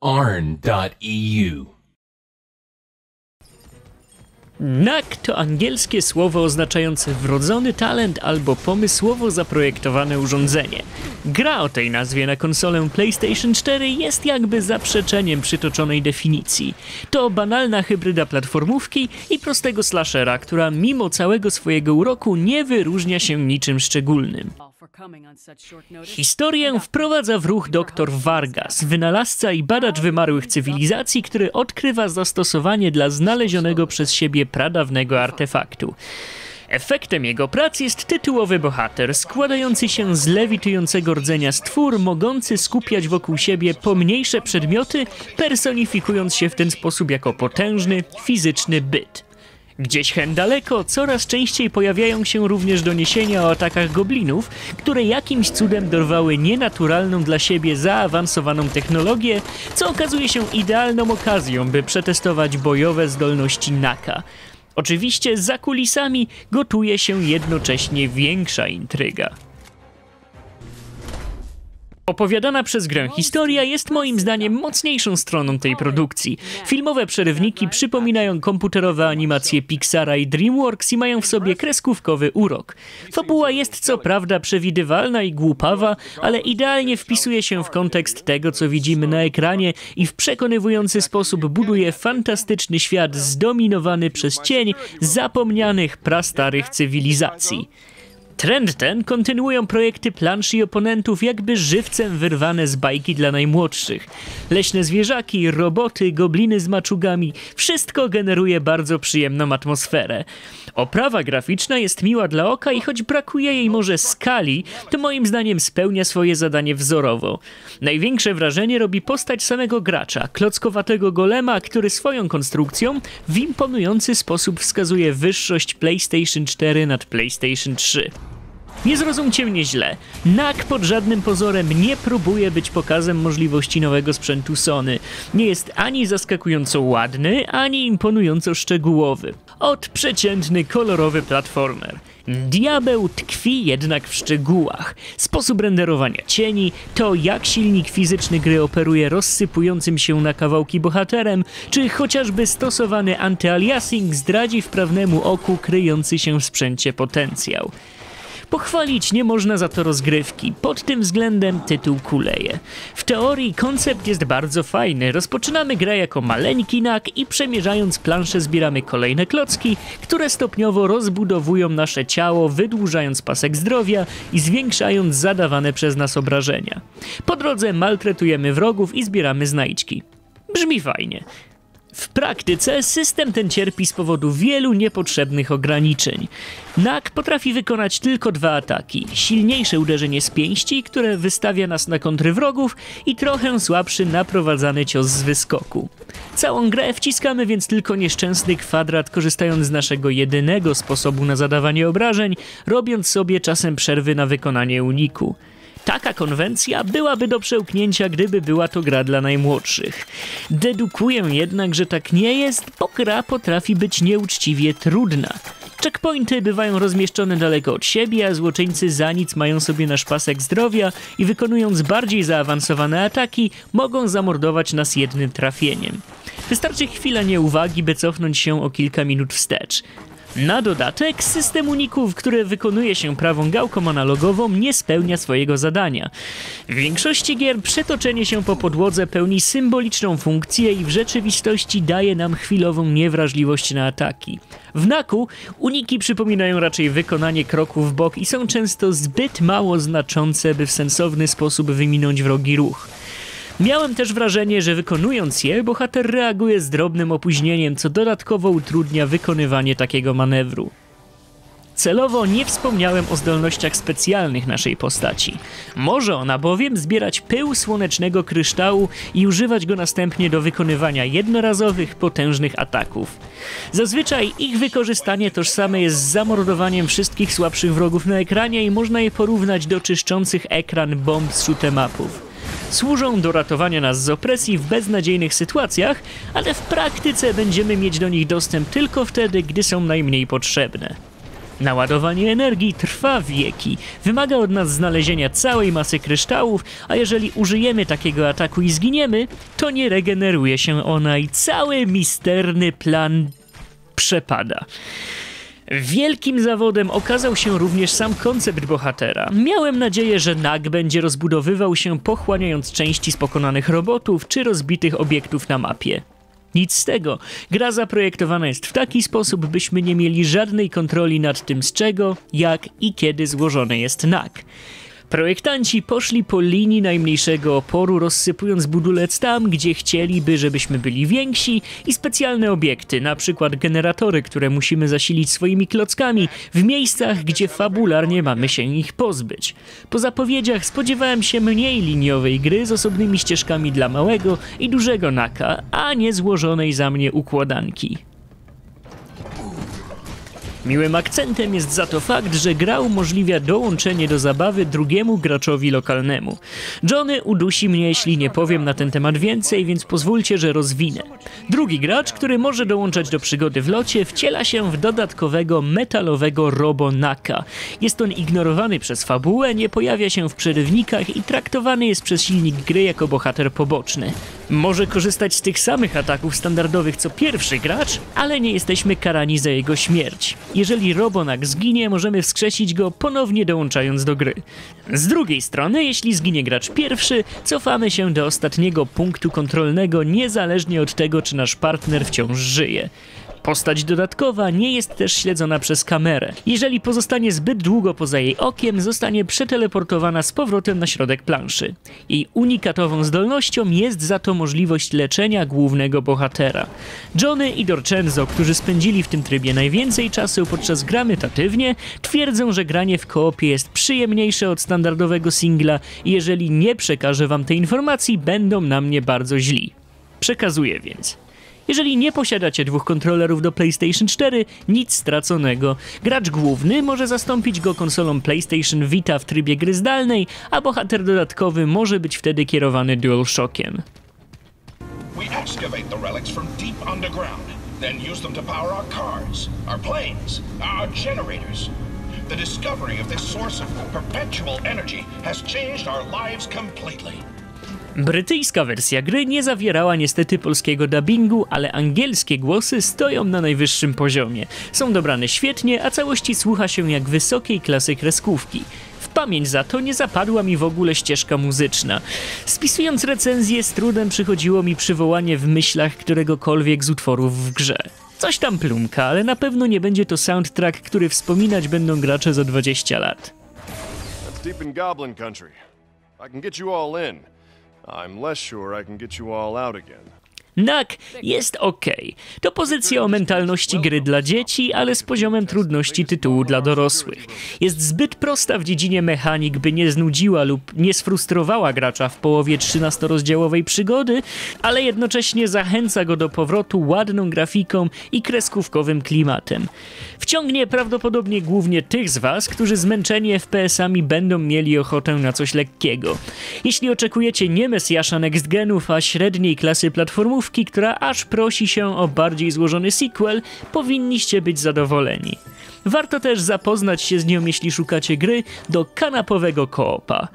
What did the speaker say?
arn.eu. Knack to angielskie słowo oznaczające wrodzony talent albo pomysłowo zaprojektowane urządzenie. Gra o tej nazwie na konsolę PlayStation 4 jest jakby zaprzeczeniem przytoczonej definicji. To banalna hybryda platformówki i prostego slashera, która mimo całego swojego uroku nie wyróżnia się niczym szczególnym. Historię wprowadza w ruch dr Vargas, wynalazca i badacz wymarłych cywilizacji, który odkrywa zastosowanie dla znalezionego przez siebie pradawnego artefaktu. Efektem jego prac jest tytułowy bohater, składający się z lewitującego rdzenia stwór, mogący skupiać wokół siebie pomniejsze przedmioty, personifikując się w ten sposób jako potężny, fizyczny byt. Gdzieś hen daleko coraz częściej pojawiają się również doniesienia o atakach goblinów, które jakimś cudem dorwały nienaturalną dla siebie zaawansowaną technologię, co okazuje się idealną okazją, by przetestować bojowe zdolności Naka. Oczywiście za kulisami gotuje się jednocześnie większa intryga. Opowiadana przez grę historia jest moim zdaniem mocniejszą stroną tej produkcji. Filmowe przerywniki przypominają komputerowe animacje Pixara i DreamWorks i mają w sobie kreskówkowy urok. Fabuła jest co prawda przewidywalna i głupawa, ale idealnie wpisuje się w kontekst tego, co widzimy na ekranie i w przekonywujący sposób buduje fantastyczny świat zdominowany przez cień zapomnianych prastarych cywilizacji. Trend ten kontynuują projekty planszy i oponentów jakby żywcem wyrwane z bajki dla najmłodszych. Leśne zwierzaki, roboty, gobliny z maczugami wszystko generuje bardzo przyjemną atmosferę. Oprawa graficzna jest miła dla oka i choć brakuje jej może skali, to moim zdaniem spełnia swoje zadanie wzorowo. Największe wrażenie robi postać samego gracza, klockowatego golema, który swoją konstrukcją w imponujący sposób wskazuje wyższość PlayStation 4 nad PlayStation 3. Nie zrozumcie mnie źle. NAK pod żadnym pozorem nie próbuje być pokazem możliwości nowego sprzętu Sony. Nie jest ani zaskakująco ładny, ani imponująco szczegółowy. Od przeciętny, kolorowy platformer. Diabeł tkwi jednak w szczegółach. Sposób renderowania cieni, to jak silnik fizyczny gry operuje rozsypującym się na kawałki bohaterem, czy chociażby stosowany antyaliasing zdradzi wprawnemu oku kryjący się w sprzęcie potencjał. Pochwalić nie można za to rozgrywki. Pod tym względem tytuł kuleje. W teorii koncept jest bardzo fajny. Rozpoczynamy grę jako maleńki nak i przemierzając planszę zbieramy kolejne klocki, które stopniowo rozbudowują nasze ciało, wydłużając pasek zdrowia i zwiększając zadawane przez nas obrażenia. Po drodze maltretujemy wrogów i zbieramy znajdźki. Brzmi fajnie. W praktyce system ten cierpi z powodu wielu niepotrzebnych ograniczeń. NAK potrafi wykonać tylko dwa ataki: silniejsze uderzenie z pięści, które wystawia nas na kontry wrogów, i trochę słabszy naprowadzany cios z wyskoku. Całą grę wciskamy więc tylko nieszczęsny kwadrat, korzystając z naszego jedynego sposobu na zadawanie obrażeń, robiąc sobie czasem przerwy na wykonanie uniku. Taka konwencja byłaby do przełknięcia, gdyby była to gra dla najmłodszych. Dedukuję jednak, że tak nie jest, bo gra potrafi być nieuczciwie trudna. Checkpointy bywają rozmieszczone daleko od siebie, a złoczyńcy za nic mają sobie nasz pasek zdrowia i wykonując bardziej zaawansowane ataki, mogą zamordować nas jednym trafieniem. Wystarczy chwila nieuwagi, by cofnąć się o kilka minut wstecz. Na dodatek, system uników, który wykonuje się prawą gałką analogową, nie spełnia swojego zadania. W większości gier przetoczenie się po podłodze pełni symboliczną funkcję i w rzeczywistości daje nam chwilową niewrażliwość na ataki. W Naku uniki przypominają raczej wykonanie kroków w bok i są często zbyt mało znaczące, by w sensowny sposób wyminąć wrogi ruch. Miałem też wrażenie, że wykonując je, bohater reaguje z drobnym opóźnieniem, co dodatkowo utrudnia wykonywanie takiego manewru. Celowo nie wspomniałem o zdolnościach specjalnych naszej postaci. Może ona bowiem zbierać pył słonecznego kryształu i używać go następnie do wykonywania jednorazowych, potężnych ataków. Zazwyczaj ich wykorzystanie tożsame jest z zamordowaniem wszystkich słabszych wrogów na ekranie i można je porównać do czyszczących ekran bomb z shoot'emapów służą do ratowania nas z opresji w beznadziejnych sytuacjach, ale w praktyce będziemy mieć do nich dostęp tylko wtedy, gdy są najmniej potrzebne. Naładowanie energii trwa wieki, wymaga od nas znalezienia całej masy kryształów, a jeżeli użyjemy takiego ataku i zginiemy, to nie regeneruje się ona i cały misterny plan przepada. Wielkim zawodem okazał się również sam koncept bohatera. Miałem nadzieję, że Nag będzie rozbudowywał się pochłaniając części z pokonanych robotów czy rozbitych obiektów na mapie. Nic z tego. Gra zaprojektowana jest w taki sposób, byśmy nie mieli żadnej kontroli nad tym, z czego, jak i kiedy złożony jest Nag. Projektanci poszli po linii najmniejszego oporu, rozsypując budulec tam, gdzie chcieliby, żebyśmy byli więksi i specjalne obiekty, na przykład generatory, które musimy zasilić swoimi klockami, w miejscach, gdzie fabularnie mamy się ich pozbyć. Po zapowiedziach spodziewałem się mniej liniowej gry z osobnymi ścieżkami dla małego i dużego naka, a nie złożonej za mnie układanki. Miłym akcentem jest za to fakt, że gra umożliwia dołączenie do zabawy drugiemu graczowi lokalnemu. Johnny udusi mnie, jeśli nie powiem na ten temat więcej, więc pozwólcie, że rozwinę. Drugi gracz, który może dołączać do przygody w locie, wciela się w dodatkowego metalowego Robonaka. Jest on ignorowany przez fabułę, nie pojawia się w przerywnikach i traktowany jest przez silnik gry jako bohater poboczny. Może korzystać z tych samych ataków standardowych co pierwszy gracz, ale nie jesteśmy karani za jego śmierć. Jeżeli Robonak zginie, możemy wskrzesić go ponownie dołączając do gry. Z drugiej strony, jeśli zginie gracz pierwszy, cofamy się do ostatniego punktu kontrolnego niezależnie od tego, czy nasz partner wciąż żyje. Postać dodatkowa nie jest też śledzona przez kamerę. Jeżeli pozostanie zbyt długo poza jej okiem, zostanie przeteleportowana z powrotem na środek planszy. Jej unikatową zdolnością jest za to możliwość leczenia głównego bohatera. Johnny i Dorczenzo, którzy spędzili w tym trybie najwięcej czasu podczas gry metatywnie, twierdzą, że granie w koopie jest przyjemniejsze od standardowego singla i jeżeli nie przekażę wam tej informacji, będą na mnie bardzo źli. Przekazuję więc. Jeżeli nie posiadacie dwóch kontrolerów do PlayStation 4, nic straconego. Gracz główny może zastąpić go konsolą PlayStation Vita w trybie gry zdalnej, a bohater dodatkowy może być wtedy kierowany DualShockiem. Then use them to power our cars, our planes, our generators. The discovery of this source of perpetual energy has changed our lives completely. Brytyjska wersja gry nie zawierała niestety polskiego dubbingu, ale angielskie głosy stoją na najwyższym poziomie. Są dobrane świetnie, a całości słucha się jak wysokiej klasy kreskówki. W pamięć za to nie zapadła mi w ogóle ścieżka muzyczna. Spisując recenzję, z trudem przychodziło mi przywołanie w myślach któregokolwiek z utworów w grze. Coś tam plumka, ale na pewno nie będzie to soundtrack, który wspominać będą gracze za 20 lat. That's deep in Goblin Country. I can get you all in. I'm less sure I can get you all out again. Nak jest ok. To pozycja o mentalności gry dla dzieci, ale z poziomem trudności tytułu dla dorosłych. Jest zbyt prosta w dziedzinie mechanik, by nie znudziła lub nie sfrustrowała gracza w połowie 13-rozdziałowej przygody, ale jednocześnie zachęca go do powrotu ładną grafiką i kreskówkowym klimatem. Wciągnie prawdopodobnie głównie tych z Was, którzy zmęczeni FPS-ami będą mieli ochotę na coś lekkiego. Jeśli oczekujecie nie Mesjasza Next Genów, a średniej klasy która aż prosi się o bardziej złożony sequel, powinniście być zadowoleni. Warto też zapoznać się z nią, jeśli szukacie gry do kanapowego koopa.